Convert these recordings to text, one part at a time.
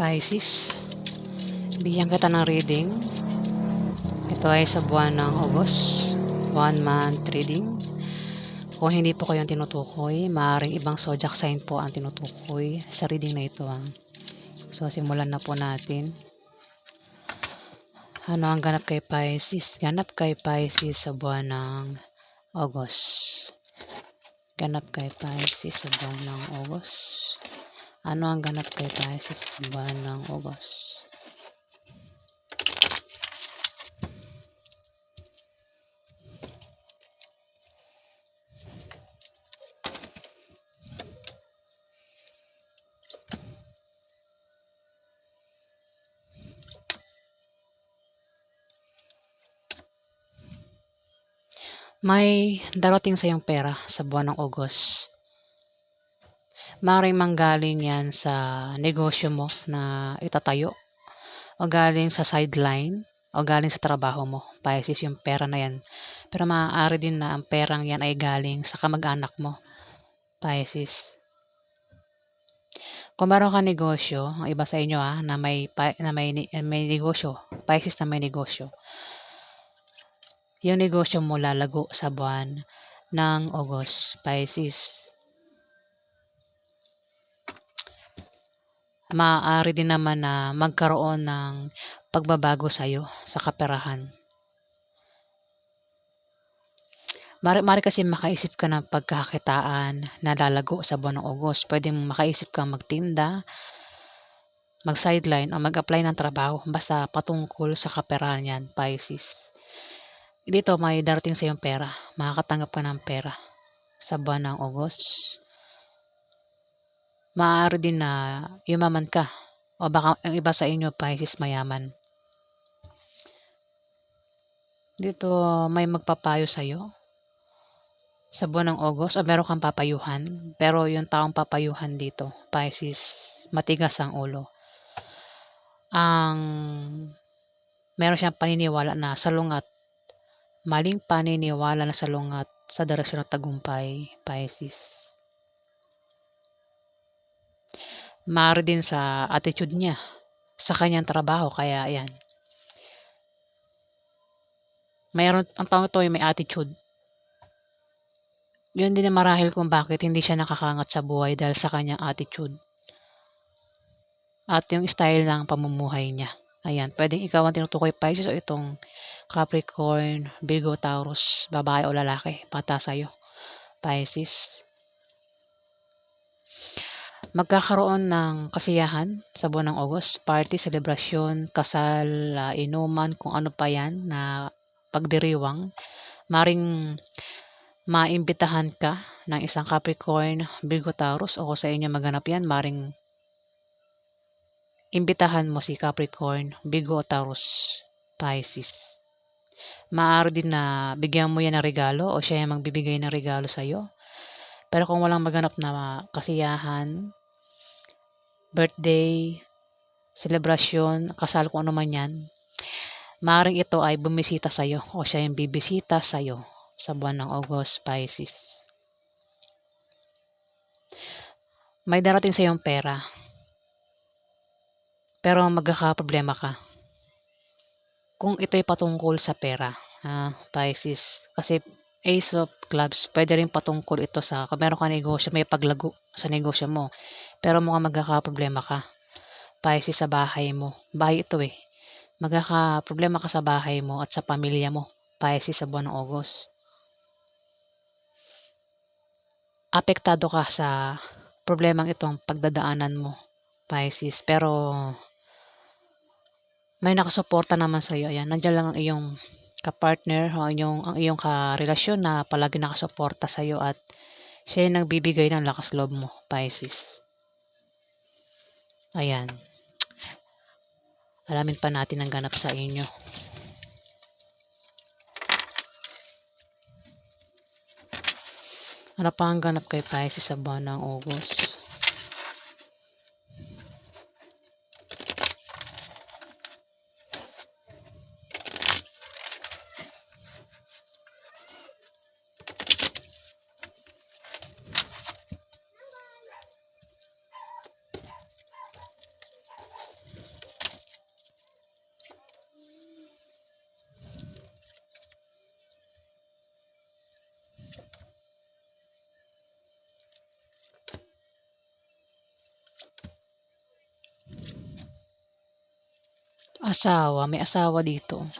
Pisces. Bigyan kita ng reading. Ito ay sa buwan ng August. One month reading. Kung hindi po kayong tinutukoy, maaaring ibang zodiac sign po ang tinutukoy sa reading na ito. ah. So, simulan na po natin. Ano ang ganap kay Pisces? Ganap kay Pisces sa buwan ng August. Ganap kay Pisces sa buwan ng August. Ano ang ganap kay Pisces sa buwan ng August? May darating sa iyong pera sa buwan ng August. Maring manggaling yan sa negosyo mo na itatayo o galing sa sideline o galing sa trabaho mo. Pisces yung pera na yan. Pero maaari din na ang perang yan ay galing sa kamag-anak mo. Pisces. Kung meron ka negosyo, ang iba sa inyo ah, na may, na may, may negosyo, Pisces na may negosyo, yung negosyo mo lalago sa buwan ng August, Pisces. Maaari din naman na magkaroon ng pagbabago sa'yo sa kaperahan. Mari, mari kasi makaisip ka ng pagkakakitaan na lalago sa buwan ng August. Pwede makaisip kang magtinda, mag-sideline, o mag-apply ng trabaho. Basta patungkol sa kaperahan yan, Pisces. Dito may darating sa iyong pera. Makakatanggap ka ng pera sa buwan ng August. Maaari din na yumaman ka. O baka ang iba sa inyo, Pisces, mayaman. Dito may magpapayo sa'yo sa buwan ng August o meron kang papayuhan. Pero yung taong papayuhan dito, Pisces, matigas ang ulo. Ang meron siyang paniniwala na salungat, maling paniniwala na salungat sa direksyon ng tagumpay, Pisces. Maaari din sa attitude niya sa kanyang trabaho, kaya yan. Mayroon, ang taong ito ay may attitude. Yun din ang marahil kung bakit hindi siya nakakangat sa buhay dahil sa kanyang attitude. At yung style ng pamumuhay niya. Ayan, pwedeng ikaw ang tinutukoy Pisces o itong Capricorn, Virgo, Taurus, babae o lalaki, pata sa'yo. Pisces. Magkakaroon ng kasiyahan sa buwan ng August, party, selebrasyon, kasal, ah, inuman, kung ano pa yan na pagdiriwang. Maring maimbitahan ka ng isang Capricorn, Virgo, Taurus o kung sa inyo maganap yan, maring imbitahan mo si Capricorn, Virgo Taurus, Pisces. Maaari din na bigyan mo yan ng regalo o siya yung magbibigay ng regalo sa'yo. Pero kung walang maganap na kasiyahan, birthday, selebrasyon, kasal kung ano man yan, maaaring ito ay bumisita sa'yo o siya yung bibisita sa'yo sa buwan ng August, Pisces. May darating sa iyong pera. Pero magkakaproblema ka. Kung ito'y patungkol sa pera, ha, Pisces. Kasi Ace of Clubs, pwede rin patungkol ito sa, kung meron ka negosyo, may paglago sa negosyo mo. Pero mukhang magkakaproblema ka. Pisces sa bahay mo. Bahay ito eh. Magkakaproblema ka sa bahay mo at sa pamilya mo. Pisces sa buwan ng August. Apektado ka sa problemang itong pagdadaanan mo, Pisces. Pero may nakasuporta naman sa iyo. Ayan, nandiyan lang ang iyong kapartner ang iyong, ang iyong karelasyon na palagi nakasuporta sa iyo at siya yung nagbibigay ng lakas loob mo, Pisces. Ayan. Alamin pa natin ang ganap sa inyo. Ano pa ang ganap kay Pisces sa buwan ng August? Asawa, may asawa dito.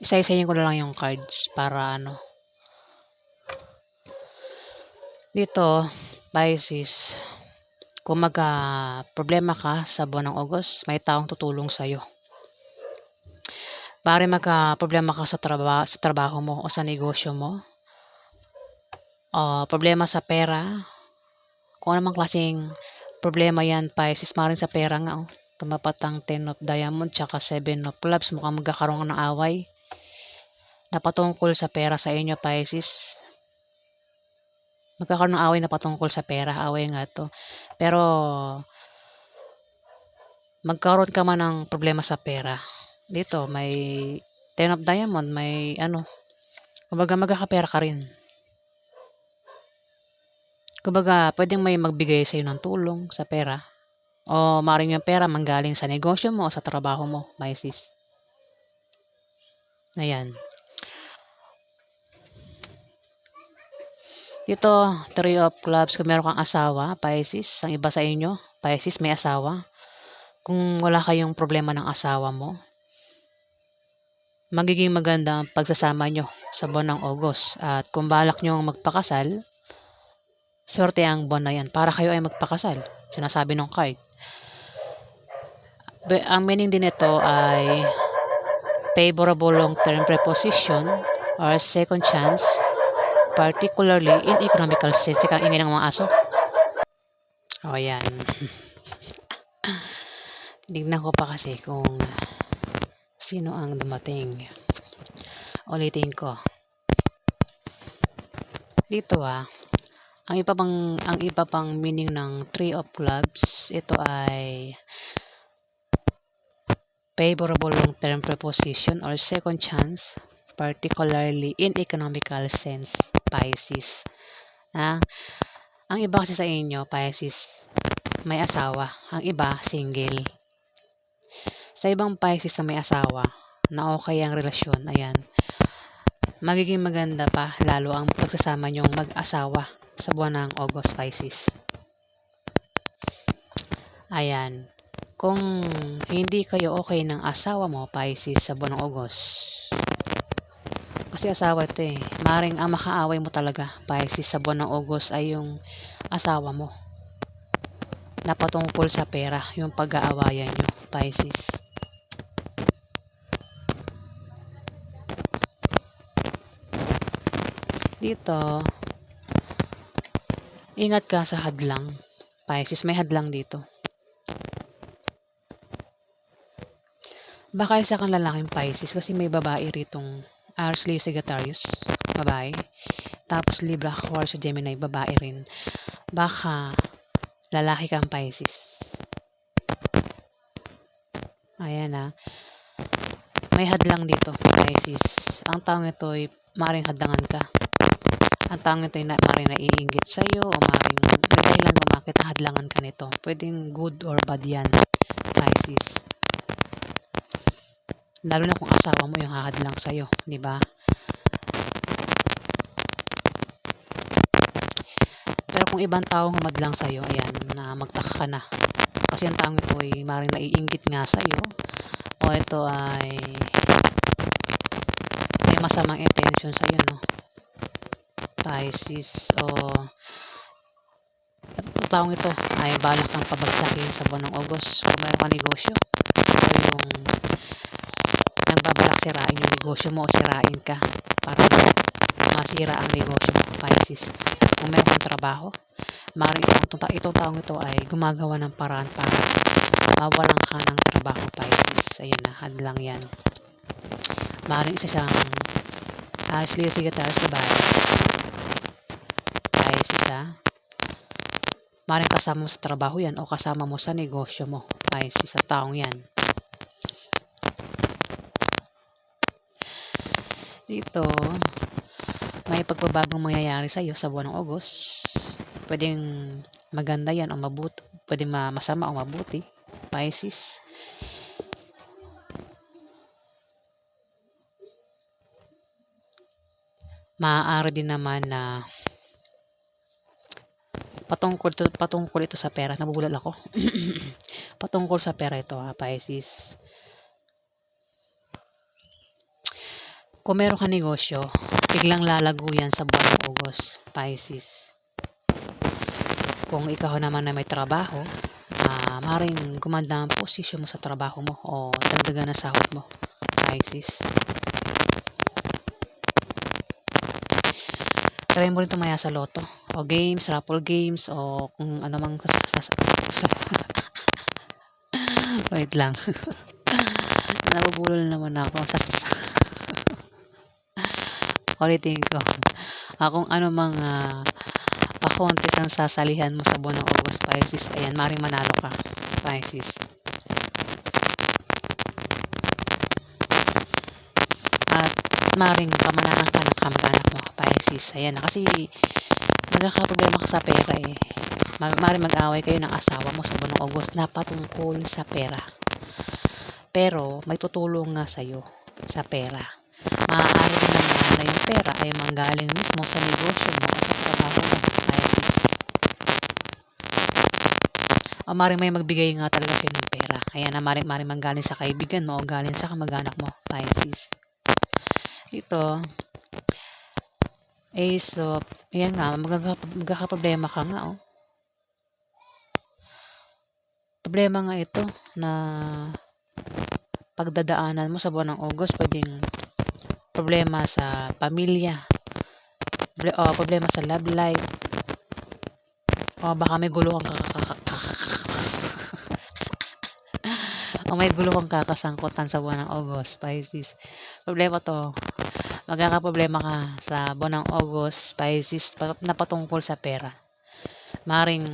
Isa-isahin ko na lang yung cards para ano. Dito, Pisces, kung magka problema ka sa buwan ng August, may taong tutulong sa'yo. Pare magka problema ka sa, traba sa trabaho mo o sa negosyo mo. O problema sa pera. Kung anumang klaseng problema yan, Pisces, maaaring sa pera nga. Oh. Tumapat ang 10 of diamond tsaka 7 of clubs. Mukhang magkakaroon ka ng away. Napatungkol sa pera sa inyo, Pisces. Magkakaroon ng away na patungkol sa pera. Away nga to. Pero, magkaroon ka man ng problema sa pera. Dito, may 10 of diamond, may ano, kumbaga magkakapera ka rin. Kumbaga, pwedeng may magbigay sa'yo ng tulong sa pera. O maaaring yung pera manggaling sa negosyo mo o sa trabaho mo, Pisces. Ayan. Dito, three of clubs, kung meron kang asawa, Pisces, ang iba sa inyo, Pisces, may asawa. Kung wala kayong problema ng asawa mo, magiging maganda ang pagsasama nyo sa buwan ng August. At kung balak nyo magpakasal, swerte ang buwan na yan para kayo ay magpakasal. Sinasabi ng card. Ang meaning din ito ay favorable long-term preposition or second chance, particularly in economical sense. Teka, ingay ng mga aso. O, yan. Tignan ko pa kasi kung sino ang dumating. Ulitin ko. Dito ah, ang iba pang ang iba pang meaning ng three of clubs, ito ay favorable long-term preposition or second chance, particularly in economical sense, Pisces. Ah, ang iba kasi sa inyo, Pisces, may asawa. Ang iba, single. Sa ibang Pisces na may asawa, na okay ang relasyon, ayan, magiging maganda pa lalo ang pagsasama nyong mag-asawa sa buwan ng August Pisces. Ayan. Kung hindi kayo okay ng asawa mo, Pisces, sa buwan ng August, kasi asawa ito eh. Maring ang makaaway mo talaga, Pisces, sa buwan ng August ay yung asawa mo. Napatungkol sa pera, yung pag-aawayan nyo, Pisces. Dito, ingat ka sa hadlang. Pisces, may hadlang dito. Baka isa kang lalaking Pisces kasi may babae ritong Aries, Leo, Sagittarius, babae. Tapos Libra, Aquarius, Gemini, babae rin. Baka lalaki kang Pisces. Ayan ah. May hadlang dito, Pisces. Ang taong ito ay maring hadlangan ka ang tanging tayo na maring naiingit sa'yo o maring may dahilan mo bakit hadlangan ka nito. Pwedeng good or bad yan, Pisces. Lalo na kung asawa mo yung hahadlang sa'yo, di ba? Pero kung ibang tao humadlang sa'yo, ayan, na magtaka ka na. Kasi ang tanging ito ay maring naiingit nga sa'yo o ito ay may masamang intention sa'yo, no? Pisces o itong taong ito ay balak kang pabagsakin sa buwan ng August kung mayroon ka negosyo o yung sirain yung negosyo mo o sirain ka. Para masira ang negosyo mo Pisces. Kung mayroon kang trabaho maaaring itong, itong taong ito ay gumagawa ng paraan para mawalan ka ng trabaho Pisces. Ayan na hadlang yan. Maaaring isa siyang Ashley Sigatars Babae isa, maring kasama mo sa trabaho yan o kasama mo sa negosyo mo. Si sa taong yan. Dito, may pagbabagong mangyayari sa iyo sa buwan ng August. Pwedeng maganda yan o mabuti. Pwedeng masama o mabuti. Pisces. Maaari din naman na patungkol, to, patungkol ito sa pera. Nabubulol ako. Patungkol sa pera ito ha, Pisces. Kung meron ka negosyo, biglang lalago yan sa buwan ng August, Pisces. Kung ikaw naman na may trabaho, uh, maring gumanda ang posisyon mo sa trabaho mo o dagdagan na sahod mo, Pisces. Try mo rin tumaya sa loto o games, raffle games o kung ano mang Wait lang. Nabubulol naman ako. Ulitin ko. Akong ano mang uh, pa-contest ang sasalihan mo sa buwan ng August, Pisces. Ayan, maring manalo ka, Pisces. At maring kamanahan ka ng kamag-anak mo, Pisces. Ayan, kasi nagkakaproblema ka sa pera eh. Mag maring mag-away kayo ng asawa mo sa buwan ng August na patungkol sa pera. Pero may tutulong nga sa'yo sa pera. Maaari din naman na yung pera ay manggaling mismo sa negosyo mo o sa trabaho mo. O maring may magbigay nga talaga sa'yo ng pera. Ayan na maring, maring manggaling sa kaibigan mo o galing sa kamag-anak mo. Pisces. Ito, Ace of, ayan nga, magkakaproblema ka nga, oh. Problema nga ito na pagdadaanan mo sa buwan ng August, pwedeng problema sa pamilya, o problema sa love life, o baka may gulo kang o may gulo kang kakasangkutan sa buwan ng August, Pisces. Problema to, magkakaproblema ka sa buwan ng August, Pisces, na patungkol sa pera. Maring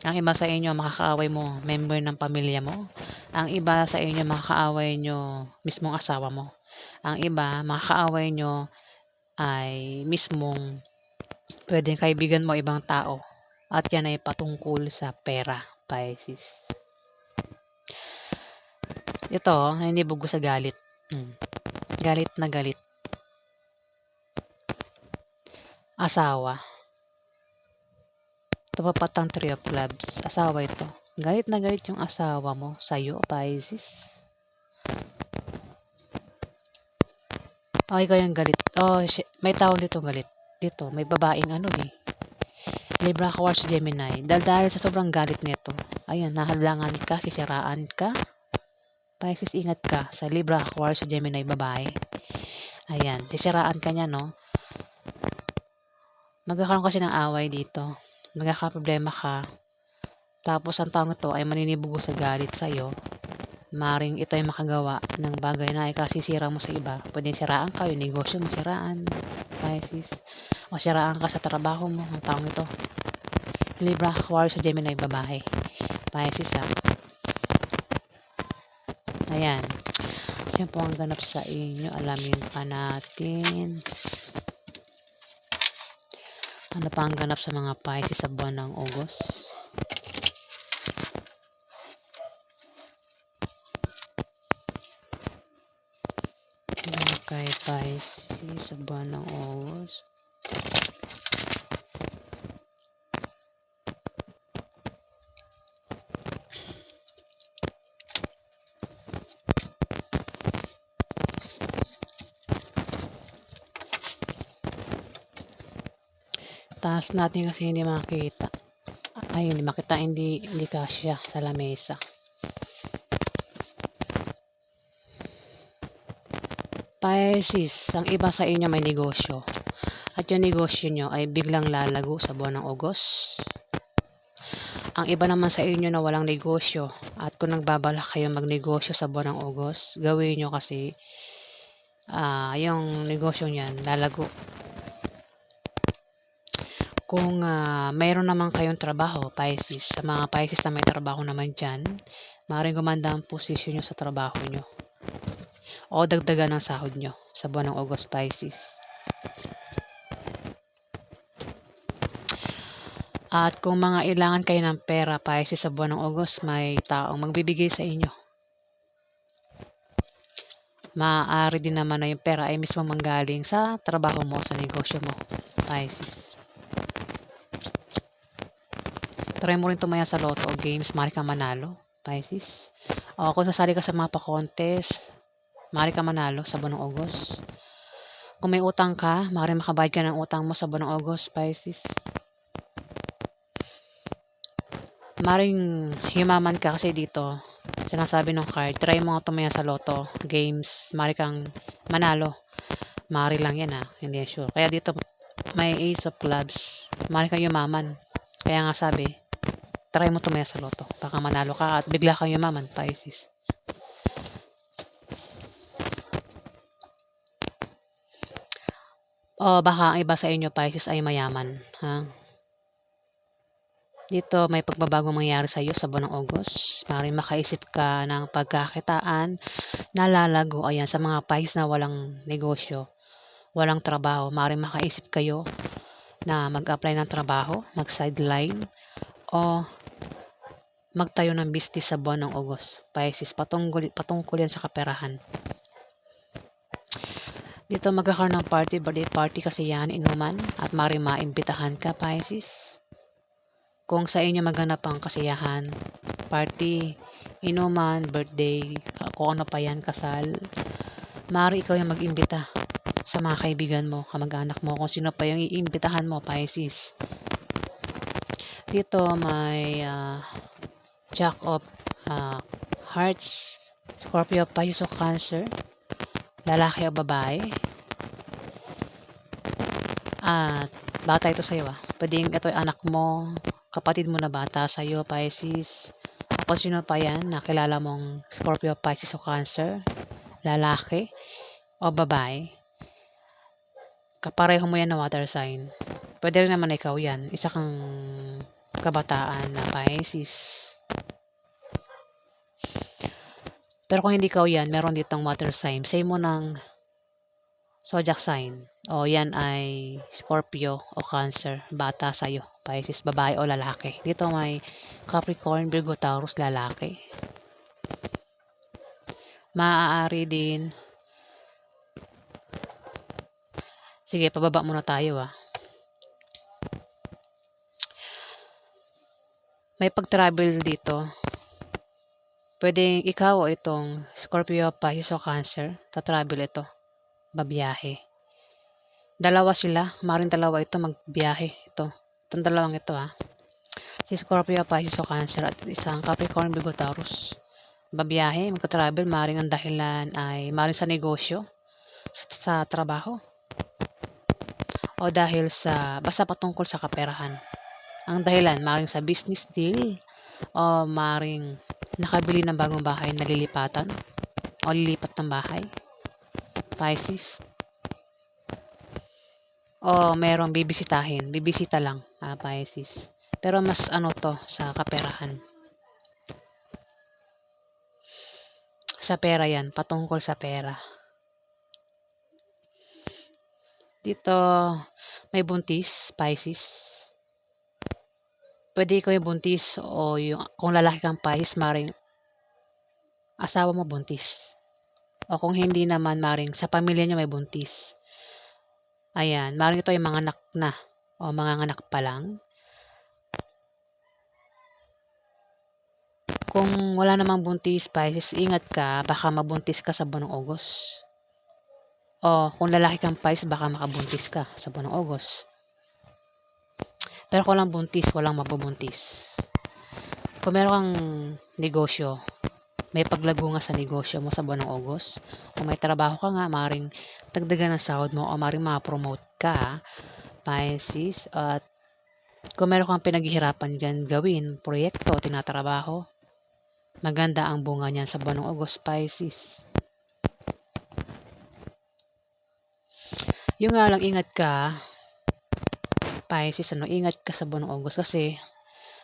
ang iba sa inyo makakaaway mo, member ng pamilya mo. Ang iba sa inyo makakaaway nyo mismong asawa mo. Ang iba makakaaway nyo ay mismong pwedeng kaibigan mo ibang tao. At yan ay patungkol sa pera, Pisces. Ito, hindi bugo sa galit. Hmm. Galit na galit. Asawa. Ito pa patang of clubs. Asawa ito. Galit na galit yung asawa mo sa'yo, Pisces. Okay ko yung galit. Oh, may tao dito galit. Dito, may babaeng ano eh. Libra Aquarius Gemini. Dahil, dahil sa sobrang galit nito, ayan, nahalangan ka, sisiraan ka. Pisces, ingat ka sa Libra Aquarius Gemini babae. Ayan, sisiraan ka niya, no? Magkakaroon kasi ng away dito. Magkakaproblema ka. Tapos, ang taong ito ay maninibugo sa galit sa'yo. Maring ito ay makagawa ng bagay na ikasisira mo sa iba. Pwedeng siraan ka, yung negosyo mo siraan. Pisces. O siraan ka sa trabaho mo, ang taong ito. Libra, Aquarius, Gemini, babae. Pisces ha. Ayan. Siya po ang ganap sa inyo. Alamin pa natin. Ano pa ang ganap sa mga Pisces sa buwan ng August? kay Pisces sa buwan ng August. Taas natin kasi hindi makita ay hindi makita hindi, hindi kasya sa lamesa. Pisces, ang iba sa inyo may negosyo. At yung negosyo nyo ay biglang lalago sa buwan ng August. Ang iba naman sa inyo na walang negosyo at kung nagbabala kayo magnegosyo sa buwan ng August gawin nyo kasi uh, yung negosyo nyan lalago kung uh, mayroon naman kayong trabaho, Pisces, sa mga Pisces na may trabaho naman dyan, maaaring gumanda ang posisyon nyo sa trabaho nyo. O dagdagan ng sahod nyo sa buwan ng August, Pisces. At kung mga ilangan kayo ng pera, Pisces, sa buwan ng August, may taong magbibigay sa inyo. Maaari din naman na yung pera ay mismo manggaling sa trabaho mo, sa negosyo mo, Pisces. Try mo rin tumaya sa loto o games, mari kang manalo. Pisces. O kung sasali ka sa mga pa-contest, maaari ka manalo sa buwan ng August. Kung may utang ka, maaari makabayad ka ng utang mo sa buwan ng August, Pisces. Maring yumaman ka kasi dito, sinasabi ng card, try mo nga tumaya sa loto, games, maaari kang manalo. Maaari lang yan ah, hindi sure. Kaya dito, may ace of clubs, maaari kang yumaman. Kaya nga sabi, try mo tumaya sa loto. Baka manalo ka at bigla kang yumaman, Pisces. O baka ang iba sa inyo, Pisces, ay mayaman. Ha? Dito may pagbabagong mangyari sa iyo sa buwan ng August. Maaaring makaisip ka ng pagkakitaan na lalago. Ayan, sa mga Pisces na walang negosyo, walang trabaho, maaaring makaisip kayo na mag-apply ng trabaho, mag-sideline, o magtayo ng business sa buwan ng August. Pisces, patungkol, patungkol yan sa kaperahan. Dito magkakaroon ng party, birthday party kasi yan, inuman, at maaaring maimbitahan ka, Pisces. Kung sa inyo maganap ang kasiyahan, party, inuman, birthday, kung ano pa yan, kasal, maaari ikaw yung mag-imbita sa mga kaibigan mo, kamag-anak mo, kung sino pa yung iimbitahan mo, Pisces. Dito may ah, Jack of ah, Hearts, Scorpio, Pisces o Cancer, lalaki o babae. At bata ito sa'yo ah. Pwedeng ito ay anak mo, kapatid mo na bata sa'yo, Pisces. Kung sino pa yan, nakilala mong Scorpio, Pisces o Cancer, lalaki o babae. Kapareho mo yan na water sign. Pwede rin naman ikaw yan. Isa kang kabataan na Pisces. Pero kung hindi ikaw yan, meron ditong water sign. Say mo ng zodiac sign. O yan ay Scorpio o Cancer. Bata sa'yo. Pisces, babae o lalaki. Dito may Capricorn, Virgo, Taurus, lalaki. Maaari din. Sige, pababa muna tayo ah. May pag-travel dito. Pwedeng ikaw o itong Scorpio, Pisces o Cancer. Ta-travel ito. Babiyahe. Dalawa sila. Maring dalawa ito magbiyahe. Ito. Itong dalawang ito ah. Si Scorpio, Pisces o Cancer at isang Capricorn, Virgo, Taurus. Babiyahe, magka-travel. Maring ang dahilan ay maring sa negosyo. Sa, sa trabaho. O dahil sa, basta patungkol sa kaperahan. Ang dahilan, maring sa business deal. O maring nakabili ng bagong bahay na lilipatan. O lilipat ng bahay. Pisces. O merong bibisitahin. Bibisita lang, ah, Pisces. Pero mas ano to sa kaperahan. Sa pera yan. Patungkol sa pera. Dito, may buntis, Pisces. Pwede ikaw yung buntis o yung, kung lalaki kang Pisces, maring asawa mo buntis. O kung hindi naman, maring sa pamilya niyo may buntis. Ayan, maring ito yung mga anak na o mga anak pa lang. Kung wala namang buntis, Pisces, ingat ka, baka mabuntis ka sa buwan ng August. O kung lalaki kang Pisces, baka makabuntis ka sa buwan ng August. Pero kung walang buntis, walang mabubuntis. Kung meron kang negosyo, may paglago nga sa negosyo mo sa buwan ng August, kung may trabaho ka nga, maring dagdagan ng sahod mo o maring ma-promote ka, Pisces, at kung meron kang pinaghihirapan dyan gawin, proyekto, tinatrabaho, maganda ang bunga niyan sa buwan ng August, Pisces. Yung nga lang, ingat ka, Pisces, ano, ingat ka sa buwan ng August kasi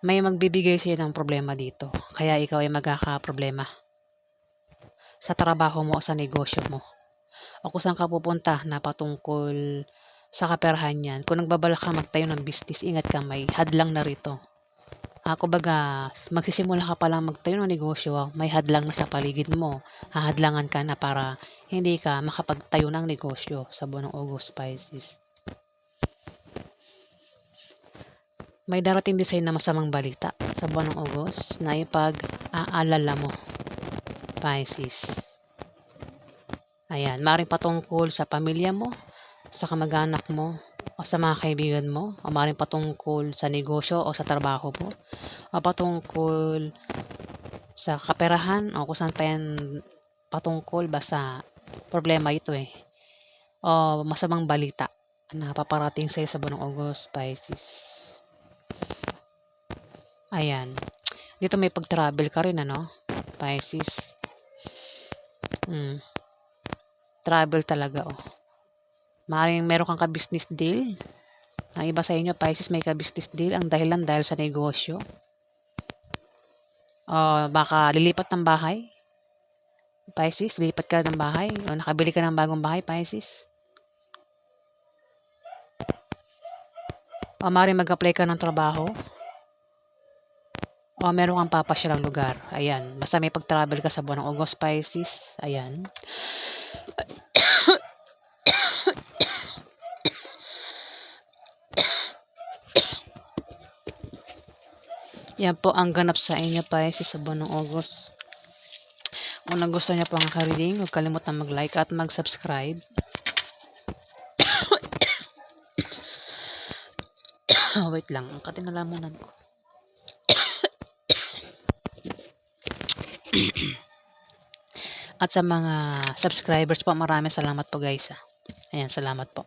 may magbibigay sa'yo ng problema dito. Kaya ikaw ay magkakaproblema sa trabaho mo o sa negosyo mo. O kung saan ka pupunta na patungkol sa kaperahan yan. Kung nagbabalak ka magtayo ng business, ingat ka, may hadlang na rito. Ah, kumbaga, magsisimula ka pa lang magtayo ng negosyo, may hadlang na sa paligid mo. Hahadlangan ka na para hindi ka makapagtayo ng negosyo sa buwan ng August, Pisces. May darating design na masamang balita sa buwan ng August na ipag aalala mo. Pisces. Ayan, maaaring patungkol sa pamilya mo, sa kamag-anak mo, o sa mga kaibigan mo, o maaaring patungkol sa negosyo o sa trabaho mo, o patungkol sa kaperahan, o kung saan pa yan patungkol, basta problema ito eh. O masamang balita na paparating sa'yo sa buwan ng August, Pisces. Ayan. Dito may pag-travel ka rin, ano? Pisces. Hmm. Travel talaga, oh. Maaaring meron kang ka-business deal. Ang iba sa inyo, Pisces, may ka-business deal. Ang dahilan dahil sa negosyo. O baka lilipat ng bahay. Pisces, lilipat ka ng bahay. O nakabili ka ng bagong bahay, Pisces. O maaaring mag-apply ka ng trabaho. O meron kang papasyalang lugar. Ayan. Basta may pag-travel ka sa buwan ng August, Pisces. Ayan. Yan po ang ganap sa inyo, Pisces, sa buwan ng August. Kung nagustuhan niyo po ang ka-reading, huwag kalimutan mag-like at mag-subscribe. Wait lang, ang katinalamunan ko. At sa mga subscribers po, maraming salamat po guys. ah. Ayan, salamat po.